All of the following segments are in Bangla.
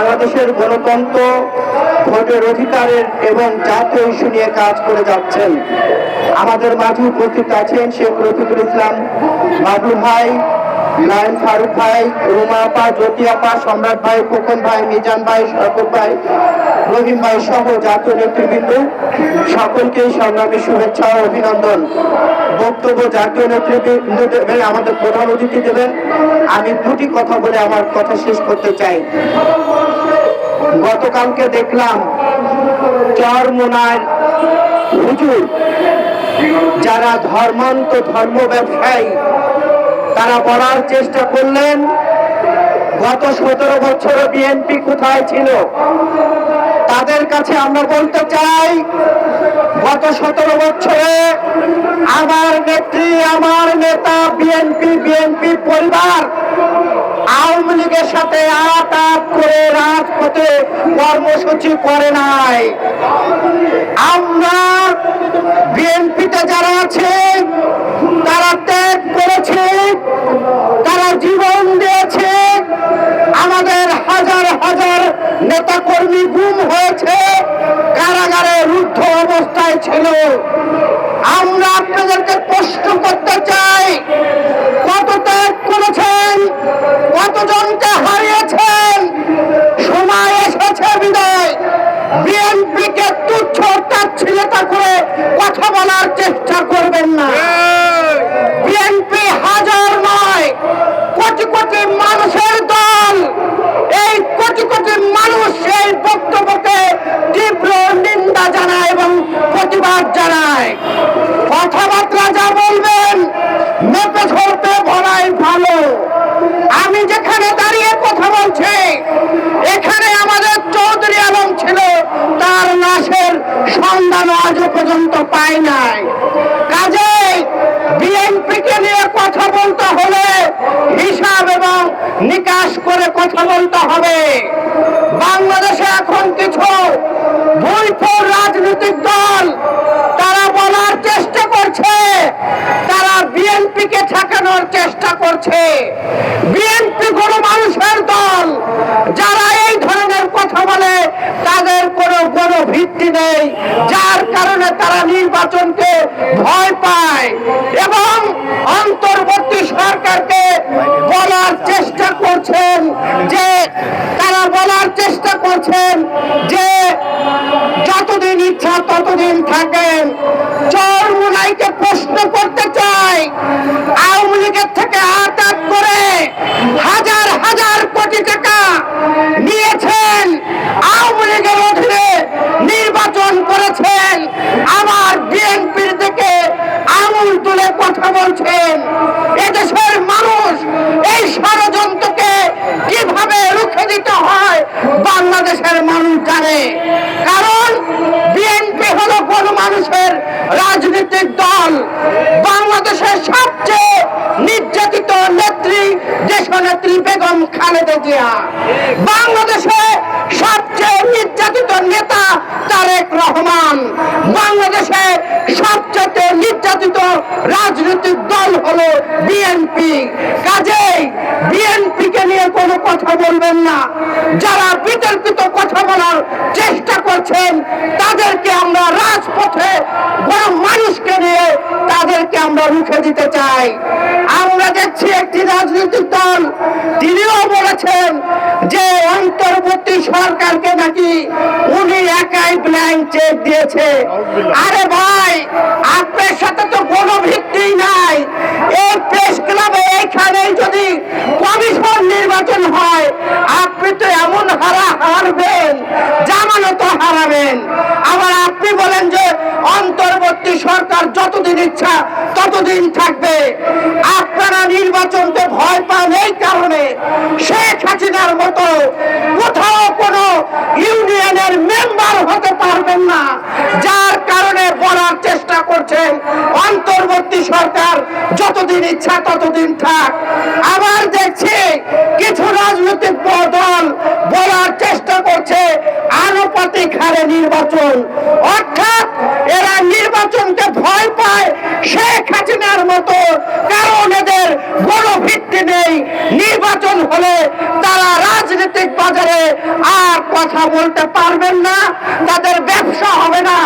বাংলাদেশের গণতন্ত্র, ভোটের অধিকারের এবং জাতীয় ইস্যু নিয়ে কাজ করে যাচ্ছেন। আমাদের মাঝে উপস্থিত আছেন শেখ রফিকুল ইসলাম বাবু ভাই নায়ন ফারুক ভাই, রুমা আপা, জ্যোতি আপা, সম্রাট ভাই, খোকন ভাই, মিজান ভাই শরকত ভাই রহিম ভাই সহ জাতীয় নেতৃবৃন্দ, সকলকে সংগ্রামী শুভেচ্ছা ও অভিনন্দন। বক্তব্য জাতীয় নেতৃবৃন্দ দেবেন আমাদের প্রধান অতিথি দেবেন। আমি দুটি কথা বলে আমার কথা শেষ করতে চাই। গতকালকে দেখলাম চর চরমোনার হুজুর, যারা ধর্মান্ত ধর্ম ব্যবসায়ী, তারা বলার চেষ্টা করলেন, গত সতেরো বছর বিএনপি কোথায় ছিল? তাদের কাছে আমরা বলতে চাই, গত সতেরো বছরে আমার নেত্রী, আমার নেতা, বিএনপি বিএনপি পরিবার আওয়ামী লীগের সাথে আট আট করে রাজপথে কর্মসূচি করে নাই। আমরা বিএনপিতে যারা আছে তারা ত্যাগ করেছে তারা জীবন দিয়েছে আমাদের হাজার হাজার নেতা কর্মী গুম হয়েছে, কারাগারে রুদ্ধ অবস্থায় ছিল। আমরা আপনাদেরকে প্রশ্ন করতে চাই কত ত্যাগ করেছেন, কতজনকে হারিয়েছেন? সময় এসেছে বিদায়। বিএনপিকে তুচ্ছ তাচ্ছিলতা করে কথা বলার চেষ্টা করবেন না বিএনপি হাজার নয় কোটি কোটি মানুষের দল এই কোটি কোটি মানুষ এই বক্তব্যকে তীব্র নিন্দা জানায় এবং প্রতিবাদ জানায় কথাবার্তা যা বলবেন, মেপে ধরতে ভরাই ভালো। আমি যেখানে দাঁড়িয়ে কথা বলছি, এখানে আমাদের চৌধুরী আলম ছিল, তার লাশের সন্ধান আজও পর্যন্ত পাই নাই। কাজেই বিএনপিকে নিয়ে কথা বলতে হলে, হিসাব এবং নিকাশ করে কথা বলতে হবে বাংলাদেশে এখন কিছু বৈফল রাজনৈতিক দল তারা বলার চেষ্টা করছে তারা বিএনপিকে ঠেকানোর চেষ্টা করছে বিএনপি কোনো মানুষের দল যারা এই ধরনের কথা বলে তাদের কোনো কোনো ভিত্তি নেই যার কারণে তারা নির্বাচনকে ভয় পায় এবং অন্তর্বর্তী সরকারকে বলার চেষ্টা করছেন যে তারা বলার চেষ্টা করছেন যে যতদিন ইচ্ছা ততদিন থাকেন চরমুনাইকে প্রশ্ন করতে চাই আওয়ামী লীগের থেকে আটাক করে হাজার হাজার কোটি টাকা নিয়েছেন আওয়ামী লীগের অধীনে নির্বাচন করেছেন আমার বিএনপির দিকে আঙুল তুলে কথা বলছেন এদেশের মানুষ এই ষড়যন্ত্রকে কীভাবে রুখে দিতে হয়, বাংলাদেশের মানুষ জানে। কারণ বিএনপি হলো কোন মানুষের রাজনৈতিক দল। বাংলাদেশের সবচেয়ে নির্যাতিত নেত্রী দেশ নেত্রী বেগম খালেদা জিয়া। বাংলাদেশে সবচেয়ে নির্যাতিত নেতা তারেক রহমান। বাংলাদেশে সবচেয়ে নির্যাতিত রাজনৈতিক দল হলো বিএনপি কাজেই বিএনপি কে নিয়ে কোনো কথা বলবেন না। যারা বিতর্কিত কথা বলার চেষ্টা করছেন, তাদেরকে আমরা রাজপথে বড় মানুষকে নিয়ে তাদেরকে আমরা রুখে দিতে চাই। আমরা দেখছি একটি রাজনৈতিক দল, তিনিও বলেছেন যে অন্তর্বর্তী সরকারকে নাকি উনি একাই ব্ল্যাঙ্ক চেক দিয়েছে। আরে ভাই, আপনার সাথে তো কোনো ভিত্তি নাই। এই প্রেস ক্লাবে এইখানে যদি কমিশন নির্বাচন হয়, আপনি তো এমন হারা হারবেন, জামানত হারাবেন। আবার আপনি বলেন যে অন্তর্বর্তী সরকার যতদিন ইচ্ছা ততদিন থাকবে আপনারা নির্বাচনকে ভয় পান এই কারণে শেখ হাসিনার মতো কোথাও কোনো ইউনিয়নের মেম্বার হতে পারবেন না যার কারণে বলার চেষ্টা করছেন অন্তর্বর্তী সরকার যতদিন ইচ্ছা ততদিন থাক। আবার দেখছি কিছু রাজনৈতিক দল বলার চেষ্টা করছে আনুপাতিক হারে নির্বাচন। অর্থাৎ এরা নির্বাচনকে ভয় পায় শেখ হাসিনার মতো, কারণ এদের কোনো ভিত্তি নেই। নির্বাচন হলে তারা রাজনৈতিক বাজারে আর কথা বলতে পারবেন না, তাদের ব্যবসা হবে না,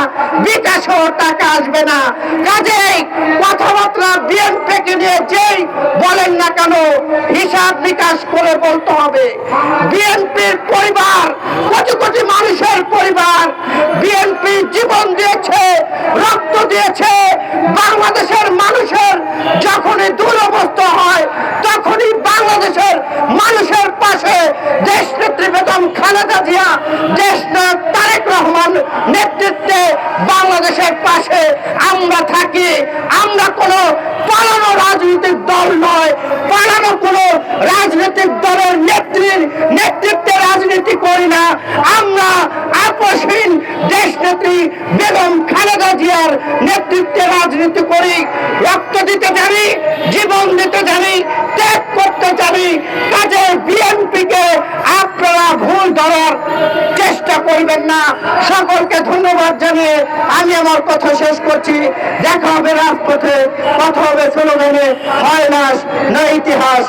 বিকাশও টাকা আসবে না। কাজেই কথাবার্তা বিএনপিকে নিয়ে যেই বলেন না কেন, হিসাব বিকাশ করে বলতে হবে। বিএনপির পরিবার কোটি কোটি মানুষের পরিবার, বিএনপি জীবন দিয়েছে, রক্ত দিয়েছে, বাংলাদেশের মানুষের যখনই দুরবস্থা হয় তখনই বাংলাদেশের মানুষের পাশে দেশ নেত্রী বেগম খালেদা জিয়া দেশ নায়ক তারেক রহমান নেতৃত্বে বাংলাদেশের পাশে আমরা থাকি আমরা কোনো পালানো রাজনৈতিক দল নয় পালানো কোনো রাজনৈতিক দলের নেত্রীর নেতৃত্বে রাজনীতি করি না। আমরা আপসহীন দেশ নেত্রী বেগম খালেদা জিয়ার নেতৃত্বে রাজনীতি করি। রক্ত দিতে জানি, জীবন দিতে জানি, ত্যাগ করতে জানি, কাজে বিএনপিকে আপনারা ভুল ধরার চেষ্টা করবেন না। সকলকে ধন্যবাদ জানিয়ে আমি আমার কথা শেষ করছি। দেখা হবে রাজপথে, কথা হবে স্লোগানে হয় না ইতিহাস